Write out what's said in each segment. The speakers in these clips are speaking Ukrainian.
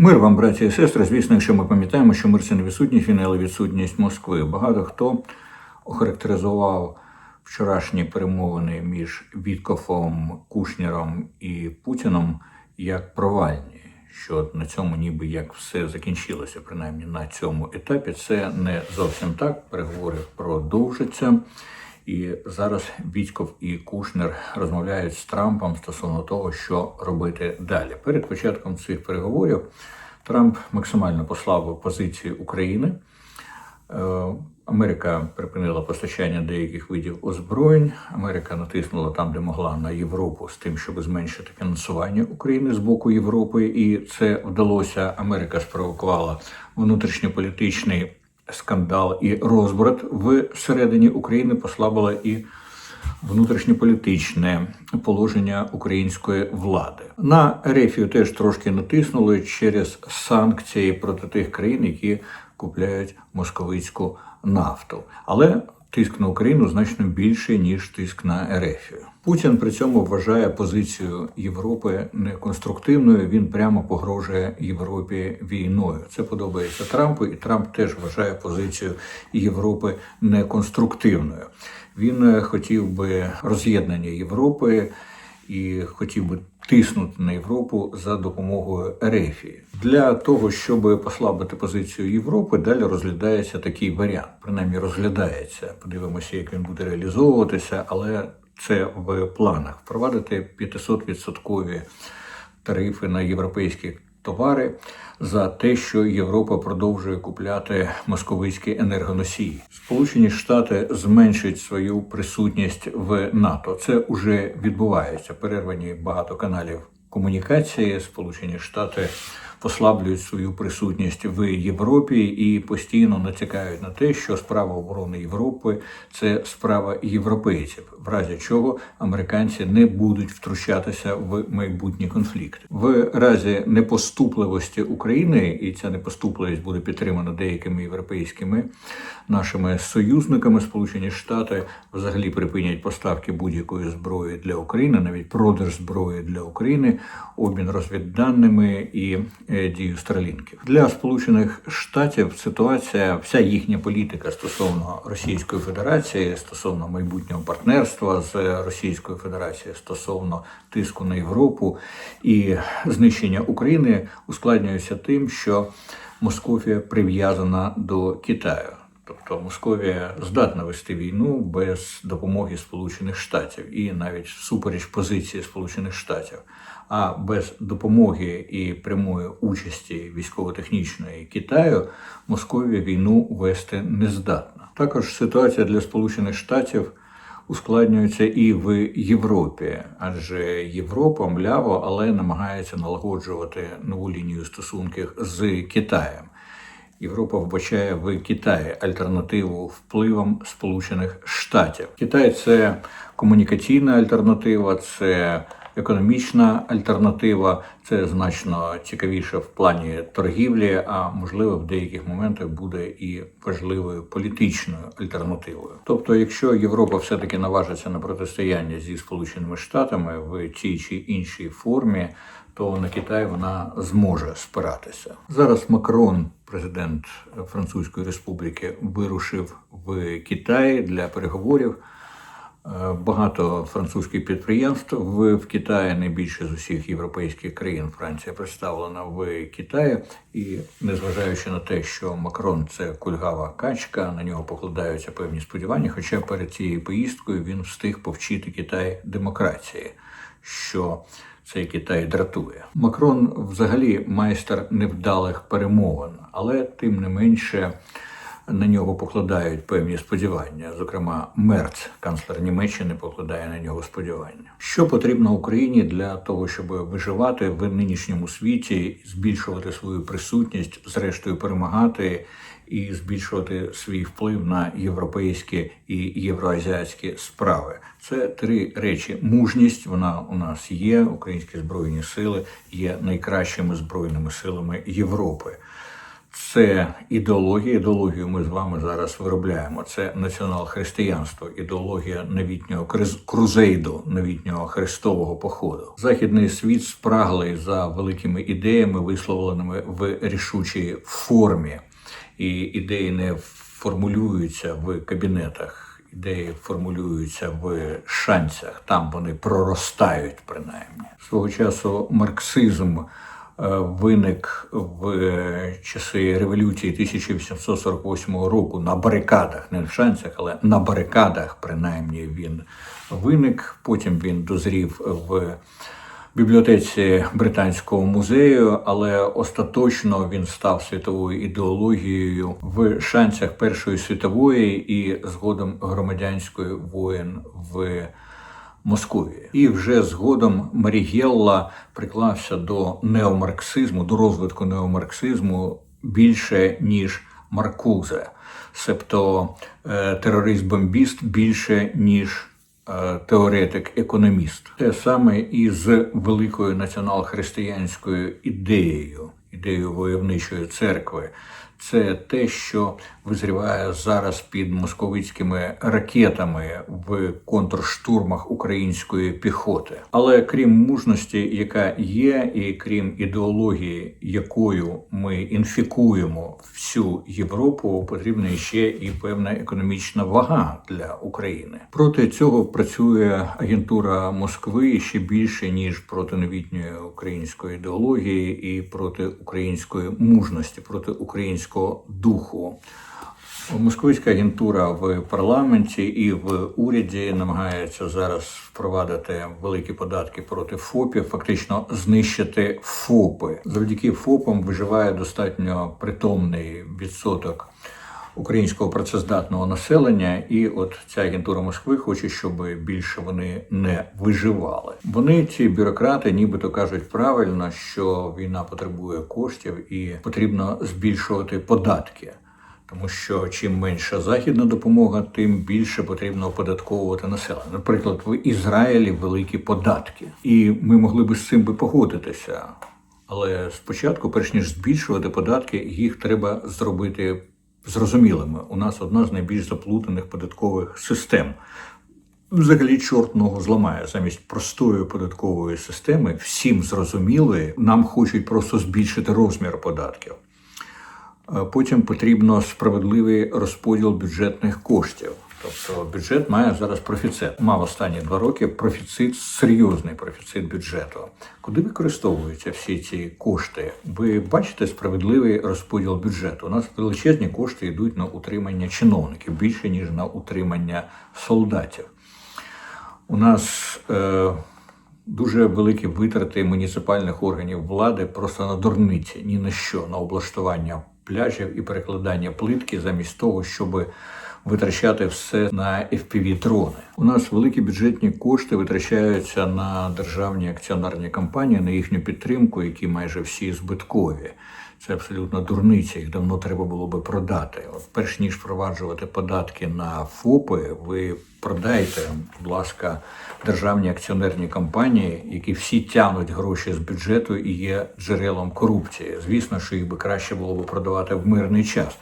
Мир вам, браті і сестри. Звісно, якщо ми пам'ятаємо, що мир це не відсутність війни, але відсутність Москви. Багато хто охарактеризував вчорашні перемовини між Віткофом, Кушніром і Путіном як провальні. Що на цьому ніби як все закінчилося, принаймні на цьому етапі. Це не зовсім так. Переговори продовжаться. І зараз Вітьков і Кушнер розмовляють з Трампом стосовно того, що робити далі. Перед початком цих переговорів Трамп максимально послабив позиції України. Е, Америка припинила постачання деяких видів озброєнь. Америка натиснула там, де могла на Європу з тим, щоб зменшити фінансування України з боку Європи, і це вдалося. Америка спровокувала внутрішньополітичний скандал і розбрат всередині України, послабила і внутрішньополітичне положення української влади. На Ерефію теж трошки натиснули через санкції проти тих країн, які купляють московицьку нафту. Але тиск на Україну значно більший, ніж тиск на Ерефію. Путін при цьому вважає позицію Європи неконструктивною. Він прямо погрожує Європі війною. Це подобається Трампу, і Трамп теж вважає позицію Європи неконструктивною. Він е, хотів би роз'єднання Європи і хотів би тиснути на Європу за допомогою Ерефії. Для того, щоб послабити позицію Європи, далі розглядається такий варіант. Принаймні розглядається. Подивимося, як він буде реалізовуватися, але це в планах впровадити 500% тарифи на європейські товари за те, що Європа продовжує купляти московицькі енергоносії. Сполучені Штати зменшують свою присутність в НАТО. Це вже відбувається. Перервані багато каналів комунікації. Сполучені Штати послаблюють свою присутність в Європі і постійно натякають на те, що справа оборони Європи це справа європейців, в разі чого американці не будуть втручатися в майбутні конфлікти. В разі непоступливості України, і ця непоступливість буде підтримана деякими європейськими нашими союзниками. Сполучені Штати взагалі припинять поставки будь-якої зброї для України, навіть продаж зброї для України, обмін розвідданими і дію стрелінків для Сполучених Штатів. Ситуація, вся їхня політика стосовно Російської Федерації, стосовно майбутнього партнерства з Російською Федерацією, стосовно тиску на Європу і знищення України ускладнюється тим, що Московія прив'язана до Китаю. Тобто Московія здатна вести війну без допомоги Сполучених Штатів і навіть всупереч позиції Сполучених Штатів. А без допомоги і прямої участі військово-технічної Китаю Московія війну вести не здатна. Також ситуація для Сполучених Штатів ускладнюється і в Європі, адже Європа мляво, але намагається налагоджувати нову лінію стосунків з Китаєм. Європа вбачає в Китаї альтернативу впливам Сполучених Штатів. Китай це комунікаційна альтернатива, це економічна альтернатива, це значно цікавіше в плані торгівлі, а можливо в деяких моментах буде і важливою політичною альтернативою. Тобто, якщо Європа все-таки наважиться на протистояння зі Сполученими Штатами в тій чи іншій формі, то на Китай вона зможе спиратися. Зараз Макрон, президент Французької Республіки, вирушив в Китай для переговорів. Е, Багато французьких підприємств в, в Китаї, найбільше з усіх європейських країн Франція представлена в Китаї, і незважаючи на те, що Макрон це кульгава качка, на нього покладаються певні сподівання. Хоча перед цією поїздкою він встиг повчити Китай демократії, що цей Китай дратує. Макрон взагалі майстер невдалих перемовин, але тим не менше на нього покладають певні сподівання. Зокрема, Мерц, канцлер Німеччини, покладає на нього сподівання. Що потрібно Україні для того, щоб виживати в нинішньому світі, збільшувати свою присутність, зрештою перемагати і збільшувати свій вплив на європейські і євроазіатські справи. Це три речі: мужність. Вона у нас є. Українські збройні сили є найкращими збройними силами Європи. Це ідеологія. Ідеологію ми з вами зараз виробляємо. Це націонал-християнство, ідеологія новітнього крузейду, новітнього хрестового походу. Західний світ спраглий за великими ідеями, висловленими в рішучій формі, і ідеї не формулюються в кабінетах. Ідеї формулюються в шанцях, там вони проростають принаймні. Свого часу марксизм виник в е, часи революції 1848 року на барикадах, не в шанцях, але на барикадах, принаймні, він виник. Потім він дозрів в бібліотеці Британського музею, але остаточно він став світовою ідеологією в шансах Першої світової і згодом громадянської воєн в Московії. І вже згодом Марігелла приклався до неомарксизму, до розвитку неомарксизму більше ніж Маркузе, себто е, терорист-бомбіст більше ніж е, теоретик-економіст. Те саме і з великою націонал-християнською ідеєю, ідеєю войовничої церкви. Це те, що визріває зараз під московицькими ракетами в контрштурмах української піхоти. Але крім мужності, яка є, і крім ідеології, якою ми інфікуємо всю Європу, потрібна ще і певна економічна вага для України. Проти цього працює агентура Москви ще більше ніж проти новітньої української ідеології і проти української мужності, проти українського духу. Московська агентура в парламенті і в уряді намагається зараз впровадити великі податки проти ФОПів, фактично знищити ФОПи. Завдяки ФОПам виживає достатньо притомний відсоток українського працездатного населення, і от ця агентура Москви хоче, щоб більше вони не виживали. Вони ці бюрократи, нібито кажуть правильно, що війна потребує коштів і потрібно збільшувати податки. Тому що чим менша західна допомога, тим більше потрібно оподатковувати населення. Наприклад, в Ізраїлі великі податки, і ми могли би з цим би погодитися. Але спочатку, перш ніж збільшувати податки, їх треба зробити зрозумілими. У нас одна з найбільш заплутаних податкових систем. Взагалі, чорт ногу зламає замість простої податкової системи, всім зрозумілої, нам хочуть просто збільшити розмір податків. Е, Потім потрібно справедливий розподіл бюджетних коштів. Тобто бюджет має зараз профіцит. Мав останні два роки профіцит, серйозний профіцит бюджету. Куди використовуються всі ці кошти? Ви бачите справедливий розподіл бюджету. У нас величезні кошти йдуть на утримання чиновників більше ніж на утримання солдатів. У нас е, дуже великі витрати муніципальних органів влади просто на дурниці, ні на що, на облаштування пляжів і перекладання плитки, замість того, щоб витрачати все на fpv дрони. У нас великі бюджетні кошти витрачаються на державні акціонарні компанії, на їхню підтримку, які майже всі збиткові. Це абсолютно дурниця, їх давно треба було би продати. От перш ніж впроваджувати податки на ФОПи, ви продайте, будь ласка, державні акціонерні компанії, які всі тягнуть гроші з бюджету і є джерелом корупції. Звісно, що їх би краще було б продавати в мирний час.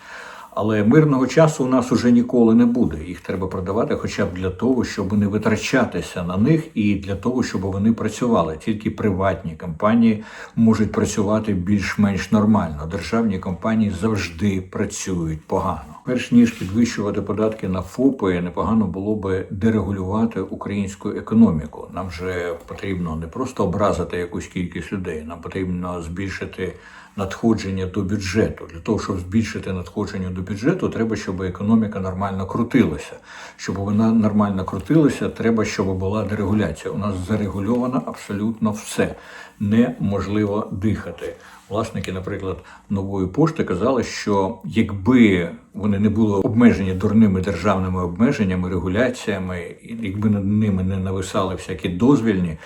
Але мирного часу у нас уже ніколи не буде. Їх треба продавати, хоча б для того, щоб не витрачатися на них, і для того, щоб вони працювали. Тільки приватні компанії можуть працювати більш-менш нормально. Державні компанії завжди працюють погано. Перш ніж підвищувати податки на ФОПи, непогано було би дерегулювати українську економіку. Нам же потрібно не просто образити якусь кількість людей, нам потрібно збільшити надходження до бюджету. Для того, щоб збільшити надходження до бюджету, треба, щоб економіка нормально крутилася. Щоб вона нормально крутилася, треба, щоб була дерегуляція. У нас зарегульовано абсолютно все. Неможливо дихати. Власники, наприклад, нової пошти казали, що якби вони не були обмежені дурними державними обмеженнями, регуляціями, якби над ними не нависали всякі дозвільні,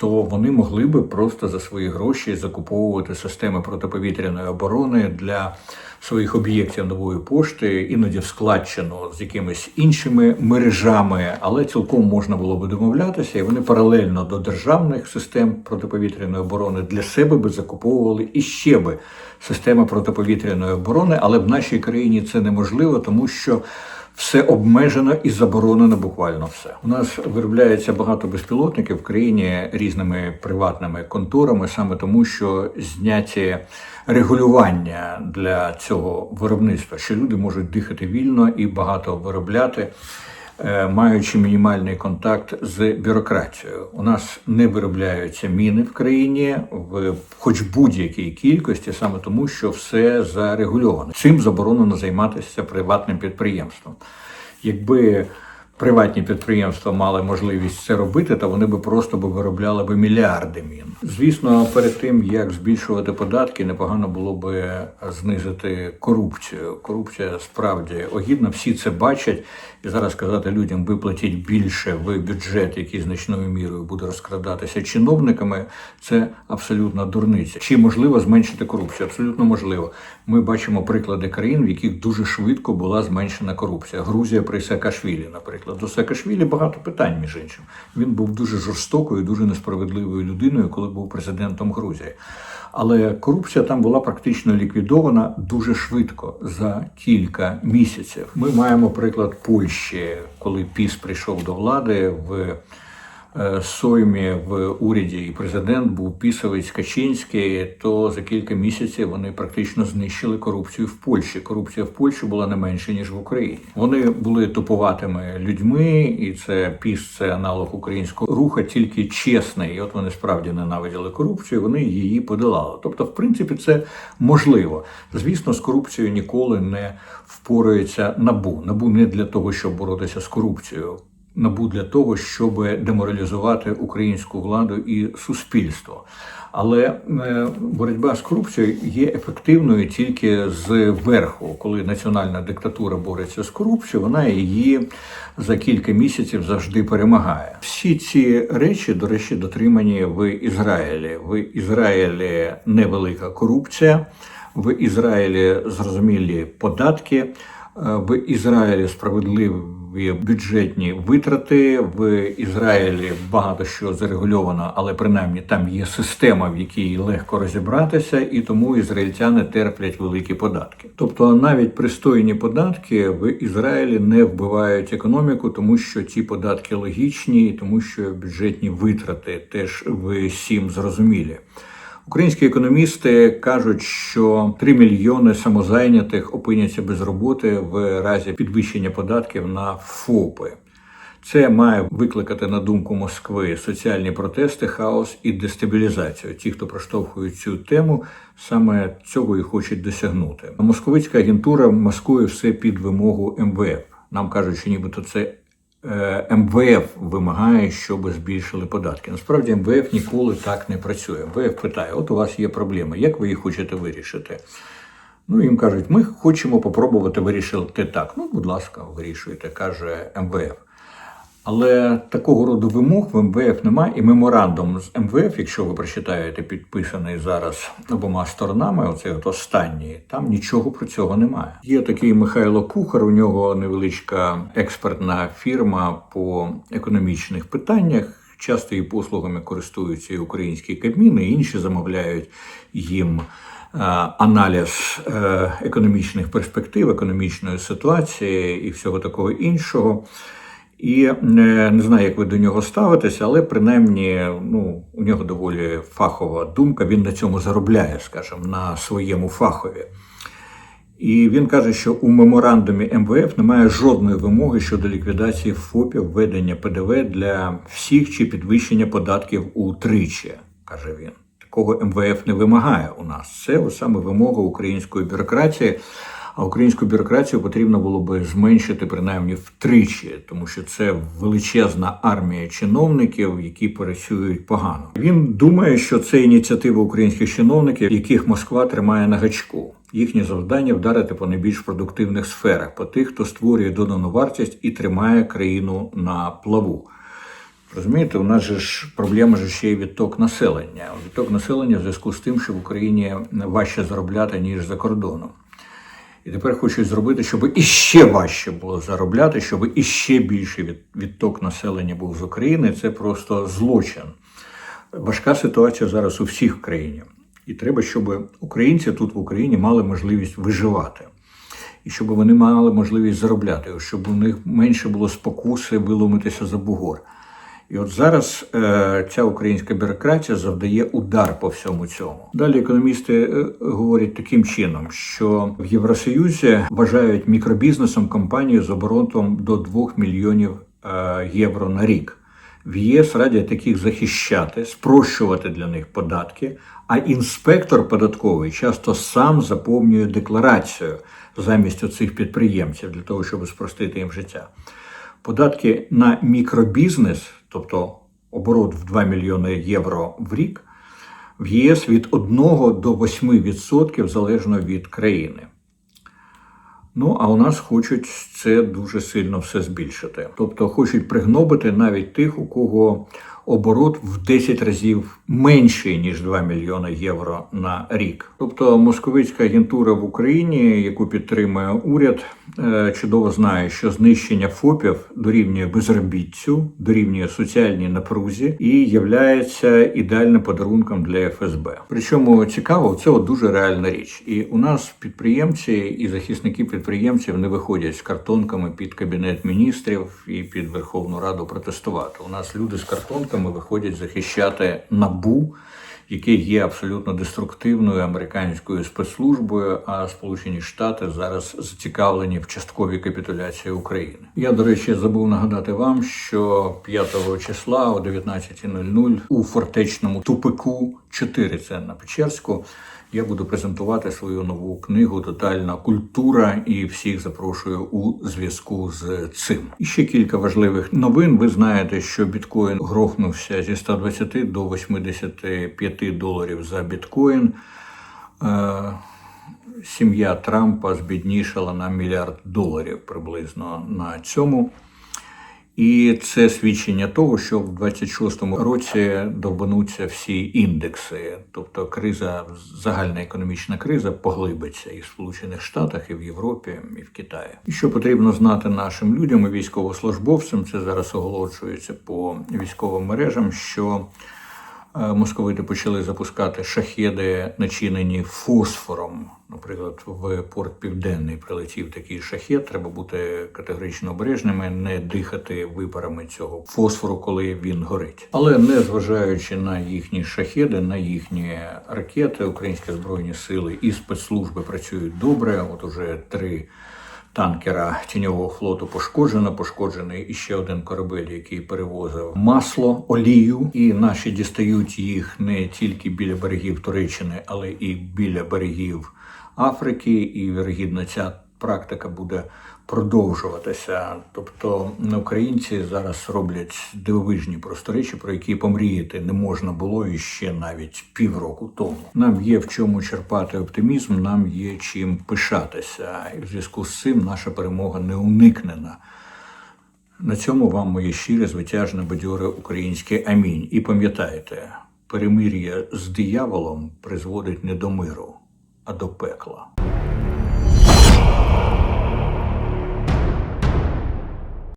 то вони могли би просто за свої гроші закуповувати системи протиповітряної оборони для своїх об'єктів нової пошти, іноді в складчину з якимись іншими мережами, але цілком можна було би домовлятися, і вони паралельно до державних систем протиповітряної оборони для себе би закуповували іще би система протиповітряної оборони, але в нашій країні це неможливо, тому що все обмежено і заборонено буквально все. У нас виробляється багато безпілотників в країні різними приватними конторами, саме тому, що зняті регулювання для цього виробництва, що люди можуть дихати вільно і багато виробляти. Е, Маючи мінімальний контакт з бюрократією, у нас не виробляються міни в країні в хоч будь-якій кількості, саме тому, що все зарегульовано. Цим заборонено займатися приватним підприємством. Якби приватні підприємства мали можливість це робити, то вони би просто би виробляли би мільярди мін. Звісно, перед тим як збільшувати податки, непогано було би знизити корупцію. Корупція справді огідна, всі це бачать. І зараз сказати людям виплатіть більше в бюджет, який значною мірою буде розкрадатися чиновниками, це абсолютно дурниця. Чи можливо зменшити корупцію? Абсолютно можливо. Ми бачимо приклади країн, в яких дуже швидко була зменшена корупція. Грузія при Саакашвілі, наприклад, до Саакашвілі багато питань між іншим. Він був дуже жорстокою, дуже несправедливою людиною, коли був президентом Грузії. Але корупція там була практично ліквідована дуже швидко за кілька місяців. Ми маємо приклад Польщі, коли Піс прийшов до влади в Соймі в уряді, і президент був пісовець Качинський, то за кілька місяців вони практично знищили корупцію в Польщі. Корупція в Польщі була не менше ніж в Україні. Вони були тупуватими людьми, і це піс це аналог українського руху, тільки чесний. І от вони справді ненавиділи корупцію. Вони її подолали. Тобто, в принципі, це можливо. Звісно, з корупцією ніколи не впорається набу. Набу не для того, щоб боротися з корупцією. Набу для того, щоб деморалізувати українську владу і суспільство. Але е, боротьба з корупцією є ефективною тільки з верху. Коли національна диктатура бореться з корупцією, вона її за кілька місяців завжди перемагає. Всі ці речі, до речі, дотримані в Ізраїлі. В Ізраїлі невелика корупція, в Ізраїлі зрозумілі податки. В Ізраїлі справедливі бюджетні витрати. В Ізраїлі багато що зарегульовано, але принаймні там є система, в якій легко розібратися, і тому ізраїльтяни терплять великі податки. Тобто навіть пристойні податки в Ізраїлі не вбивають економіку, тому що ці податки логічні, і тому що бюджетні витрати теж всім зрозумілі. Українські економісти кажуть, що 3 мільйони самозайнятих опиняться без роботи в разі підвищення податків на ФОПи. Це має викликати на думку Москви соціальні протести, хаос і дестабілізацію. Ті, хто проштовхують цю тему, саме цього і хочуть досягнути. Московицька агентура маскує все під вимогу МВФ. Нам кажуть, що нібито це МВФ вимагає, щоб збільшили податки. Насправді МВФ ніколи так не працює. МВФ питає: от у вас є проблеми, як ви їх хочете вирішити? Ну, їм кажуть, ми хочемо попробувати вирішити так. Ну, будь ласка, вирішуйте, каже МВФ. Але такого роду вимог в МВФ немає, і меморандум з МВФ, якщо ви прочитаєте, підписаний зараз обома сторонами, оцей от останній, там нічого про цього немає. Є такий Михайло Кухар, у нього невеличка експертна фірма по економічних питаннях. Часто її послугами користуються і українські кабміни, і інші замовляють їм е, аналіз е, економічних перспектив, економічної ситуації і всього такого іншого. І е, не знаю, як ви до нього ставитеся, але принаймні ну, у нього доволі фахова думка. Він на цьому заробляє, скажімо, на своєму фахові. І він каже, що у меморандумі МВФ немає жодної вимоги щодо ліквідації ФОПів, введення ПДВ для всіх чи підвищення податків утричі, каже він. Такого МВФ не вимагає у нас. Це саме вимога української бюрократії. А українську бюрократію потрібно було би зменшити принаймні втричі, тому що це величезна армія чиновників, які працюють погано. Він думає, що це ініціатива українських чиновників, яких Москва тримає на гачку. Їхнє завдання вдарити по найбільш продуктивних сферах, по тих, хто створює додану вартість і тримає країну на плаву. Розумієте, у нас же ж проблема ж ще й відток населення. Відток населення в зв'язку з тим, що в Україні важче заробляти ніж за кордоном. І тепер хочуть зробити, щоб іще важче було заробляти, щоб іще більший від- відток населення був з України. Це просто злочин. Важка ситуація зараз у всіх в країні. І треба, щоб українці тут в Україні мали можливість виживати. І щоб вони мали можливість заробляти, щоб у них менше було спокуси виломитися за бугор. І от зараз е, ця українська бюрократія завдає удар по всьому цьому. Далі економісти е, говорять таким чином, що в Євросоюзі вважають мікробізнесом компанію з оборотом до 2 мільйонів е, євро на рік. В ЄС радять таких захищати, спрощувати для них податки, а інспектор податковий часто сам заповнює декларацію замість оцих підприємців для того, щоб спростити їм життя. Податки на мікробізнес, тобто оборот в 2 мільйони євро в рік, в ЄС від 1 до 8% залежно від країни. Ну, а у нас хочуть це дуже сильно все збільшити. Тобто хочуть пригнобити навіть тих, у кого оборот в 10 разів менший, ніж 2 мільйони євро на рік. Тобто московицька агентура в Україні, яку підтримує уряд, чудово знає, що знищення ФОПів дорівнює безробіттю, дорівнює соціальній напрузі і являється ідеальним подарунком для ФСБ. Причому цікаво, це от дуже реальна річ. І у нас підприємці і захисники підприємців не виходять з картонками під кабінет міністрів і під Верховну Раду протестувати. У нас люди з картонками виходять захищати набу. Яке є абсолютно деструктивною американською спецслужбою, а Сполучені Штати зараз зацікавлені в частковій капітуляції України. Я, до речі, забув нагадати вам, що 5 числа о 19.00 у фортечному тупику 4, це на Печерську, я буду презентувати свою нову книгу Тотальна культура і всіх запрошую у зв'язку з цим. І ще кілька важливих новин. Ви знаєте, що біткоін грохнувся зі 120 до 85 доларів за біткоін. Е, Сім'я Трампа збіднішала на мільярд доларів приблизно на цьому. І це свідчення того, що в 26-му році довбануться всі індекси, тобто криза, загальна економічна криза поглибиться і в Сполучених Штатах, і в Європі, і в Китаї. І що потрібно знати нашим людям і військовослужбовцям, це зараз оголошується по військовим мережам, що е, московити почали запускати шахеди, начинені фосфором. Наприклад, в порт Південний прилетів такий шахет. Треба бути категорично обережними, не дихати випарами цього фосфору, коли він горить. Але не зважаючи на їхні шахеди, на їхні ракети, українські збройні сили і спецслужби працюють добре. От уже три танкера тіньового флоту пошкоджено. Пошкоджений іще один корабель, який перевозив масло, олію, і наші дістають їх не тільки біля берегів Туреччини, але і біля берегів Африки. І вірогідно ця практика буде продовжуватися. Тобто українці зараз роблять дивовижні просто речі, про які помріяти не можна було іще навіть півроку тому. Нам є в чому черпати оптимізм, нам є чим пишатися, і в зв'язку з цим наша перемога не уникнена. На цьому вам моє щире, звитяжне, бадьоре українське амінь. І пам'ятайте, перемир'я з дияволом призводить не до миру, а до пекла.